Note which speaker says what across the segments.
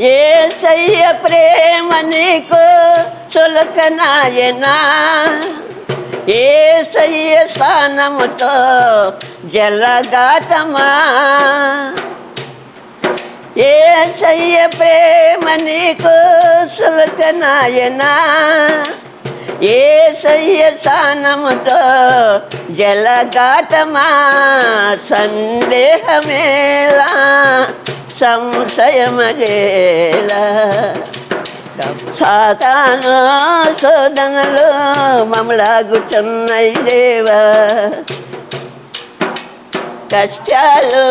Speaker 1: ఏసయ్య ప్రేమ నీకు చులకనాయనా. ఏసయ్య స్థానముతో జలగాతమా. ఏసయ్య ప్రేమ నీకు చులకనాయనా. ఏసయ్య స్థానముతో జలగాతమా. సందేహమేలా. సంశయమదేలా సాతాను శోధనలు మమలాగుచున్నాయి దేవా. కష్టాలు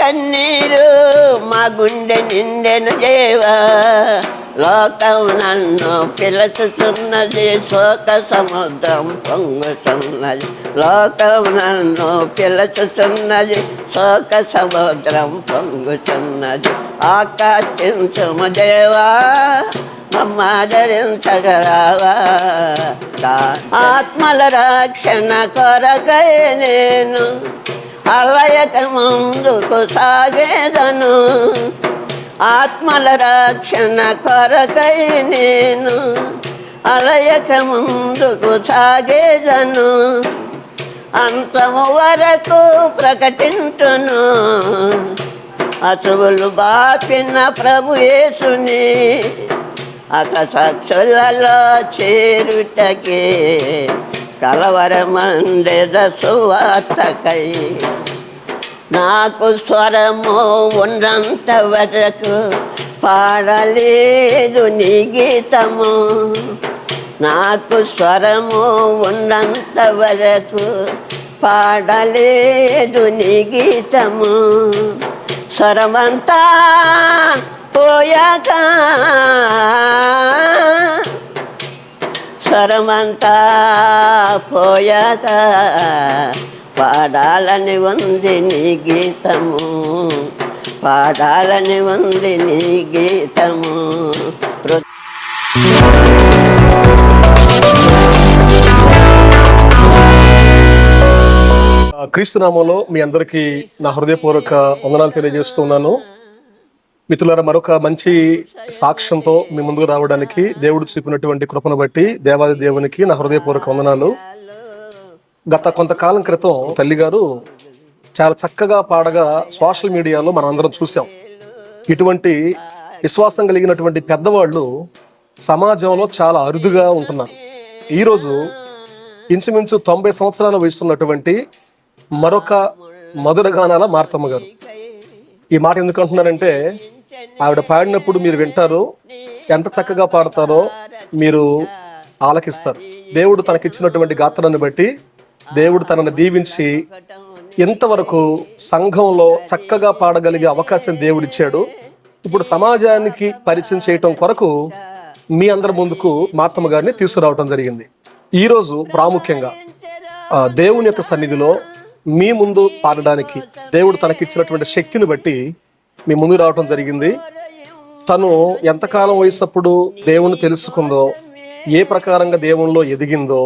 Speaker 1: కన్నీరు మా గుండె నిండెను దేవా. లోకం నన్ను పిలుచుతున్నది శోక సముద్రం పొంగుతున్నది. లోకం నన్ను పిలుచుతున్నది శోక సముద్రం పొంగుతున్నది. ఆకాశించుము దేవా మమ్మాదరించగరావా ఆత్మల రక్షణ కొరకై నేను అలయక ముందుకు సాగేదను. ఆత్మల రక్షణ కొరకై నేను అలయక ముందుకు సాగేదను. అంతము వరకు ప్రకటించును అసువులు బాపిన ప్రభు యేసుని అత సాక్షులలో చేరుటకే కలవరమందెద సువార్తకై నాకు స్వరము ఉన్నంత వరకు పాడలేదు నీ గీతము. నాకు స్వరము ఉన్నంత వరకు పాడలేదు నీ గీతము. స్వరమంతా పోయాక స్వరమంతా పోయాక పాడాలని ఉంది నీ గీతము. పాడాలని ఉంది నీ గీతము.
Speaker 2: క్రీస్తునామంలో మీ అందరికీ నా హృదయపూర్వక వందనాలు తెలియజేస్తున్నాను. మిత్రులారా మరొక మంచి సాక్ష్యంతో మీ ముందుకు రావడానికి దేవుడు చూపినటువంటి కృపను బట్టి దేవాది దేవునికి నా హృదయపూర్వక వందనాలు. గత కొంతకాలం క్రితం తల్లిగారు చాలా చక్కగా పాడగా సోషల్ మీడియాలో మనం అందరం చూసాం ఇటువంటి విశ్వాసం కలిగినటువంటి పెద్దవాళ్ళు సమాజంలో చాలా అరుదుగా ఉంటున్నారు. ఈరోజు ఇంచుమించు తొంభై సంవత్సరాల వయసున్నటువంటి మరొక మధుర గానాల మార్తమ్మ గారు. ఈ మాట ఎందుకు అంటున్నారంటే ఆవిడ పాడినప్పుడు మీరు వింటారు ఎంత చక్కగా పాడతారో మీరు ఆలకిస్తారు. దేవుడు తనకిచ్చినటువంటి గాత్రాన్ని బట్టి దేవుడు తనను దీవించి ఎంతవరకు సంఘంలో చక్కగా పాడగలిగే అవకాశం దేవుడిచ్చాడు. ఇప్పుడు సమాజానికి పరిచయం చేయటం కొరకు మీ అందరి ముందుకు మాతమ్మ గారిని తీసుకురావటం జరిగింది. ఈరోజు ప్రాముఖ్యంగా ఆ, దేవుని యొక్క సన్నిధిలో మీ ముందు పాడడానికి దేవుడు తనకిచ్చినటువంటి శక్తిని బట్టి మీ ముందు రావటం జరిగింది. తను ఎంతకాలం వయసప్పుడు దేవుని తెలుసుకుందో ఏ ప్రకారంగా దేవునిలో ఎదిగిందో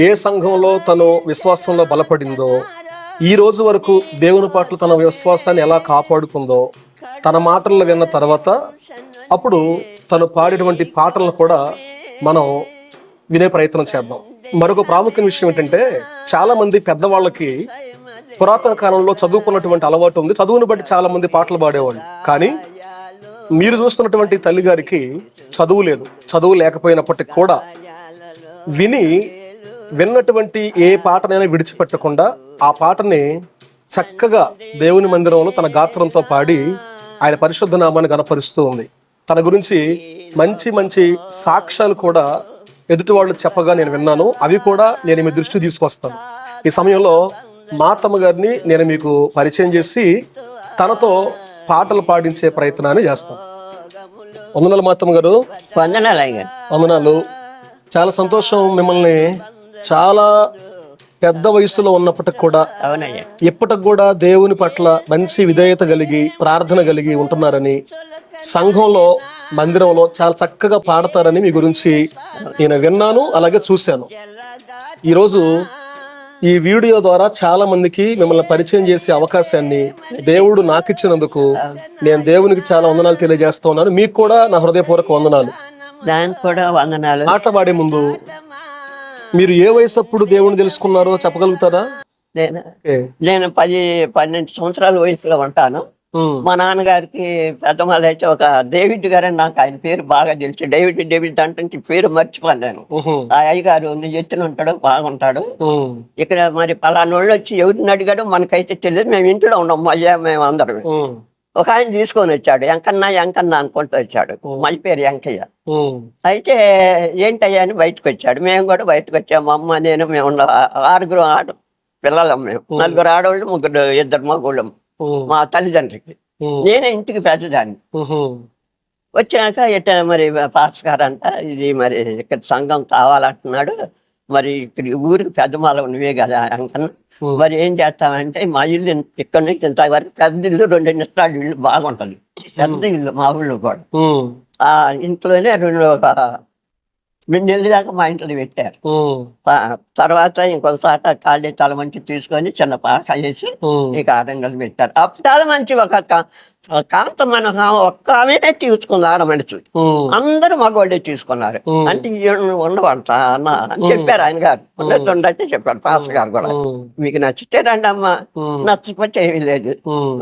Speaker 2: ఏ సంఘంలో తను విశ్వాసంలో బలపడిందో ఈ రోజు వరకు దేవుని పట్ల తన విశ్వాసాన్ని ఎలా కాపాడుకుందో తన మాటలు విన్న తర్వాత అప్పుడు తను పాడేటువంటి పాటలను కూడా మనం వినే ప్రయత్నం చేద్దాం. మరొక ప్రాముఖ్య విషయం ఏంటంటే చాలా మంది పెద్దవాళ్ళకి పురాతన కాలంలో చదువుకున్నటువంటి అలవాటు ఉంది. చదువును బట్టి చాలా మంది పాటలు పాడేవాళ్ళు. కానీ మీరు చూస్తున్నటువంటి తల్లి గారికి చదువు లేదు. చదువు లేకపోయినప్పటికి కూడా విని విన్నటువంటి ఏ పాటనైనా విడిచిపెట్టకుండా ఆ పాటని చక్కగా దేవుని మందిరంలో తన గాత్రంతో పాడి ఆయన పరిశుద్ధ నామాన్ని గనపరుస్తూ ఉంది. తన గురించి మంచి మంచి సాక్ష్యాలు కూడా ఎదుటి వాళ్ళు చెప్పగా నేను విన్నాను. అవి కూడా నేను మీ దృష్టి తీసుకొస్తాను. ఈ సమయంలో మాతమ్మ గారిని నేను మీకు పరిచయం చేసి తనతో పాటలు పాడించే ప్రయత్నాన్ని చేస్తాను. వందనాలు మాతమ్మ గారు.
Speaker 1: వందనాలు
Speaker 2: వందనాలు. చాలా సంతోషం మిమ్మల్ని చాలా పెద్ద వయసులో ఉన్నప్పటికి కూడా ఇప్పటికి కూడా దేవుని పట్ల మంచి విధేయత కలిగి ప్రార్థన కలిగి ఉంటున్నారని సంఘంలో మందిరంలో చాలా చక్కగా పాడతారని మీ గురించి నేను విన్నాను అలాగే చూశాను. ఈరోజు ఈ వీడియో ద్వారా చాలా మందికి మిమ్మల్ని పరిచయం చేసే అవకాశాన్ని దేవుడు నాకు ఇచ్చినందుకు నేను దేవునికి చాలా వందనాలు తెలియజేస్తా ఉన్నాను. మీకు కూడా నా హృదయపూర్వక వందనాలు.
Speaker 1: దానికి కూడా వందనాలు.
Speaker 2: పాట పాడే ముందు మీరు ఏ వయసు అప్పుడు దేవుని తెలుసుకున్నారో చెప్పగలుగుతారా?
Speaker 1: నేను. నేను పది పన్నెండు సంవత్సరాల వయసులో ఉంటాను. మా నాన్నగారికి పెద్దమాల అయితే ఒక డేవిడ్ గారని నాకు ఆయన పేరు బాగా తెలుసు. డేవిడ్ డేవిడ్ అంటే పేరు
Speaker 2: ఉహు,
Speaker 1: ఆ అయ్యగారు ఎత్తున ఉంటాడు బాగుంటాడు. ఇక్కడ మరి పలానోళ్ళు వచ్చి ఎవరిని అడిగాడు మనకైతే తెలియదు. మేము ఇంట్లో ఉన్నాం మయ్య మేము అందరం ఒక ఆయన తీసుకొని వచ్చాడు ఎంకన్న ఎంకన్న అనుకుంటూ వచ్చాడు. మళ్ళీ పేరు వెంకయ్య
Speaker 2: ఉమ్,
Speaker 1: అయితే ఏంటయ్యా అని బయటకు వచ్చాడు. మేము కూడా బయటకు వచ్చాము అమ్మ నేను మేము ఆరుగురు ఆడు పిల్లలం మేము. నలుగురు ఆడవాళ్ళు ముగ్గురు ఇద్దరు మగోళ్ళం మా తల్లిదండ్రులకి.
Speaker 2: ఉమ్,
Speaker 1: నేనే ఇంటికి పెద్దదాన్ని.
Speaker 2: ఉహు,
Speaker 1: వచ్చినాక ఇట్ట మరి పాస్ గారంట ఇది మరి ఇక్కడ సంఘం కావాలంటున్నాడు. మరి ఇక్కడ ఊరికి పెద్దమాల నువ్వే కదా అంకన్నా. మరి ఏం చేస్తామంటే మా ఇల్లు ఇక్కడ నుంచి ఇంత వరకు పెద్ద ఇల్లు రెండు నిష్టాలు ఇల్లు బాగుంటుంది. పెద్ద ఇల్లు మా ఊళ్ళో కూడా. ఆ ఇంట్లోనే రెండు ఒక రెండు నెలల దాకా మా ఇంట్లో పెట్టారు. తర్వాత ఇంకొకసారి కాళ్ళే తల మంచి తీసుకొని చిన్న పాక
Speaker 2: ఉమ్,
Speaker 1: ఇక ఆడంగలు పెట్టారు. అప్పుడు మంచి ఒక కాంత మన ఒక్క ఆమెనే తీసుకుంది ఆడ మనిషి.
Speaker 2: ఉమ్,
Speaker 1: అందరూ మగవాళ్ళే తీసుకున్నారు. అంటే ఉండవంట అన్న అని చెప్పారు ఆయన గారు. ఉండట్టే చెప్పారు పాస్ గారు కూడా. మీకు నచ్చితే రండి అమ్మా నచ్చకపోతే ఏమీ లేదు.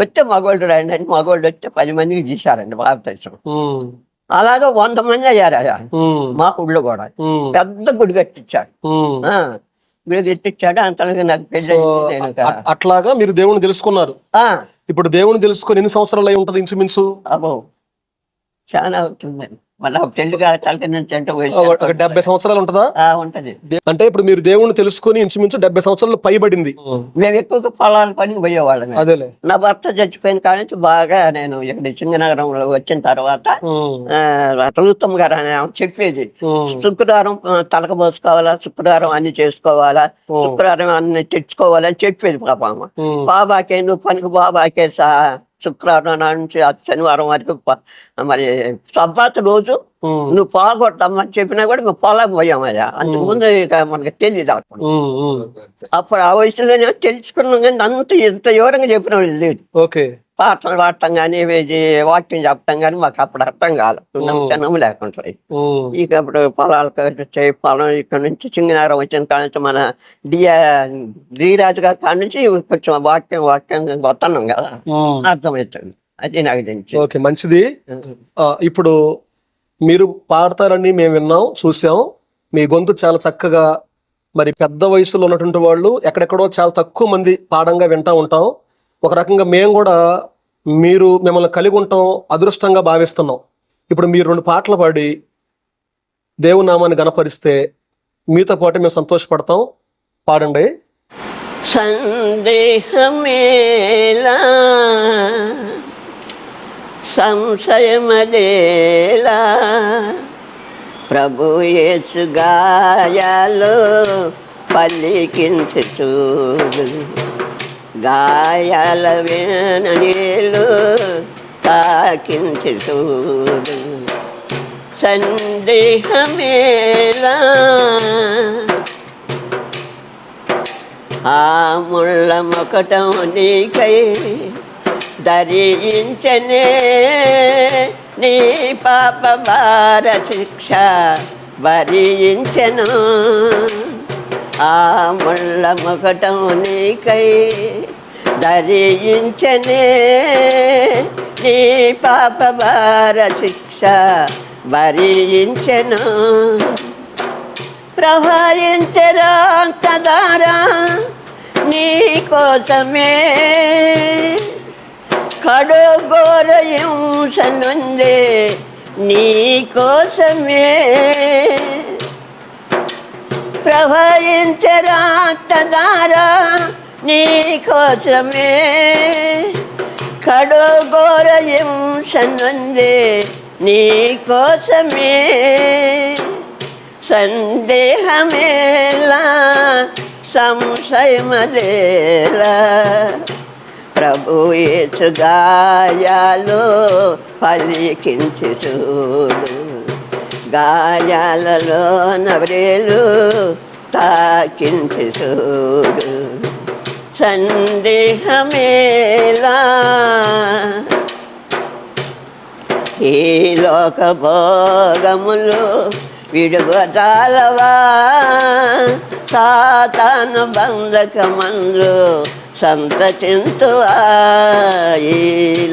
Speaker 1: వస్తే మగవాళ్ళు రండి అని మగవాళ్ళు వస్తే పది మందికి తీశారండి భారతదేశం అలాగే వంద మంది అయ్యారు మా ఊళ్ళో కూడా. పెద్ద గుడి కట్టించాడు. గుడి కట్టించాడు. అంతలోకి నాకు
Speaker 2: అ- అట్లాగా మీరు దేవుని తెలుసుకున్నారు.
Speaker 1: ఆ,
Speaker 2: ఇప్పుడు దేవుని తెలుసుకొని ఎన్ని సంవత్సరాలు అయి ఉంటది ఇంచుమించు?
Speaker 1: అబ్బో చాలా అవుతుందండి
Speaker 2: ఒక డెబ్బై సంవత్సరాలు ఉంటదా?
Speaker 1: ఆ, ఉంటది.
Speaker 2: అంటే ఇప్పుడు మీరు దేవుని తెలుసుకొని ఇంచుమించు డెబ్బై సంవత్సరాలు పైబడింది.
Speaker 1: మేము ఎక్కువగా పొలాల పనికి పోయేవాళ్ళం
Speaker 2: అదేలే.
Speaker 1: నా భర్త చచ్చిపోయిన కాడ నుంచి బాగా నేను ఇక్కడ సింగనగరంలో వచ్చిన తర్వాత ప్రభుత్వం గారు అని చెప్పేది. శుక్రవారం తలక పోసుకోవాలా శుక్రవారం అన్ని చేసుకోవాలా శుక్రవారం అన్ని తెచ్చుకోవాలా అని చెప్పేది పాప బాబాకే నువ్వు పనికి బాబాకే సా శుక్రవారం నుంచి శనివారం వరకు మరి సబ్బాత్ రోజు నువ్వు పోగొట్టమ్మని చెప్పినా కూడా మేము పొలం పోయామయ్యా అంతకుముందు ఇక మనకి తెలియదు అప్పుడు. అప్పుడు ఆ వయసులోనే తెలుసుకున్నాం కానీ అంత ఇంత వివరంగా చెప్పిన వాళ్ళు లేదు
Speaker 2: ఓకే.
Speaker 1: పాటలు పాడటం కానీ వాక్యం చెప్పటం కానీ మాకు అప్పుడు అర్థం కాలేదు నమ్మకం లేకుండా ఇక అప్పుడు పొలాలకు పొలం ఇక్కడ నుంచి సింగనారం వచ్చిన కాడ నుంచి మన డియా ధీరాజు గారి కాడ నుంచి కొంచెం వాక్యం వాక్యం వస్తున్నాం కదా. అర్థమవుతుంది అది నాకు తెలిసి.
Speaker 2: ఓకే మంచిది. ఇప్పుడు మీరు పాడతారని మేము విన్నాం చూసాం. మీ గొంతు చాలా చక్కగా మరి పెద్ద వయసులో ఉన్నటువంటి వాళ్ళు ఎక్కడెక్కడో చాలా తక్కువ మంది పాడంగా వింటా ఉంటాం. ఒక రకంగా మేము కూడా మీరు మిమ్మల్ని కలిగి ఉంటాం అదృష్టంగా భావిస్తున్నాం. ఇప్పుడు మీరు రెండు పాటలు పాడి దేవుని నామాన్ని గణపరిస్తే మీతో పాటు మేము సంతోషపడతాం. పాడండి.
Speaker 1: సందేహమేలా సంశయమదేలా ప్రభు యేసు గాయాలు పల్లికించి చూడు గాయాల వేనీళ్ళు తాకించి చూడు. సందేహమేలా ఆ ముళ్ళ మొకటం నీకై ధరించనే నీ పాప భార శిక్ష భరించను ఆ ముళ్ళ ముఖటం నీకై ధరించనే. నీ పాప భార శిక్ష భరించను. ప్రవహించరా కదారా నీ కోసమే. కడుగోరయింసనుందే నీ కోసమే. ప్రవహించే కదారా నీ కోసమే. కడుగోరయింసనుందే నీ కోసమే. సందేహమేలా సంశయమదేలా. ప్రభు యేసు గాయాలు పలికించి చూడు. గాయాలలో నవరేలు తాకించి చూడు సందేహమేలా ఈ లోక భోగములు విడుగలవా సాతాను బంధకమందు సంతచింతువా ఈ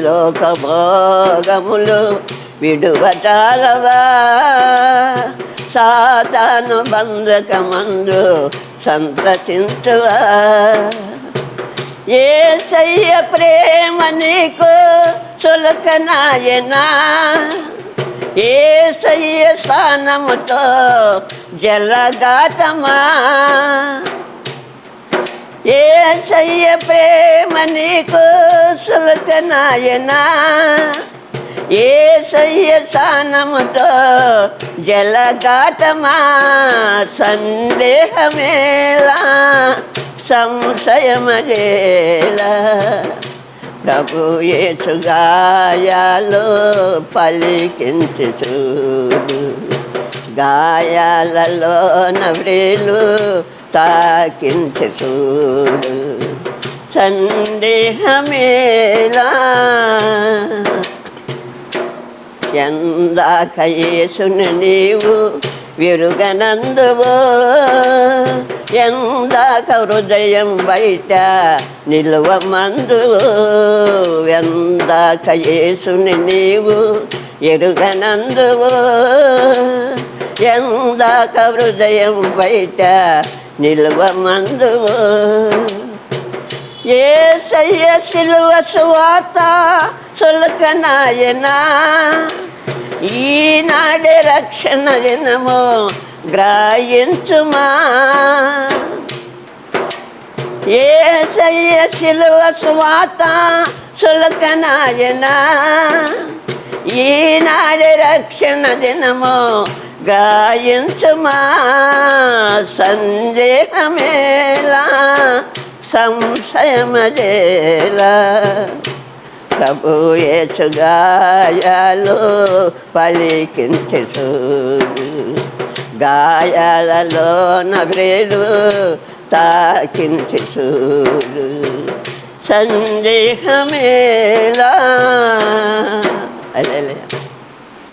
Speaker 1: లోక భోగములు విడువటాలవా సాతాను బంధకమందు సంతచింతువా ఏ సయ్య ప్రేమ నీకు చులకనాయనా ఏ సయ్య స్థానముతో జలగాతమా? ఏ సయ్య ప్రేమ నీకు చులకనాయనా ఏ సయ్య స్థానముతో జలగాతమా సందేహమేలా సంశయమదేలా ప్రభు యేసుగాయాలు పలికించి చూడు. గాయాలలో నవ్రేలు తాకించి చూడు. సందేహమేలా ఎందాక యేసుని నీవు విరుగనందువో. ఎందాక హృదయం బయట నిలువ మందువో ఎందాక యేసుని నీవు ఎరుగనందువో. ఎందాక హృదయం బయట నిలువ మందువో ఏ సయ్య సిలువ సువాత సులకనాయనా. ఈనాడే రక్షణ దినము గ్రాయించుమా ఏ సయ్య సిలువ సువాత సులకనాయనా? ఈనాడే రక్షణ దినము గాయించుమా సందేహమేలా సంశయమదేలా ప్రభు యేసుగాయాలు పలికించి గాయాలలో నవ్రేలు తాకించు సందేహమేలా? అలే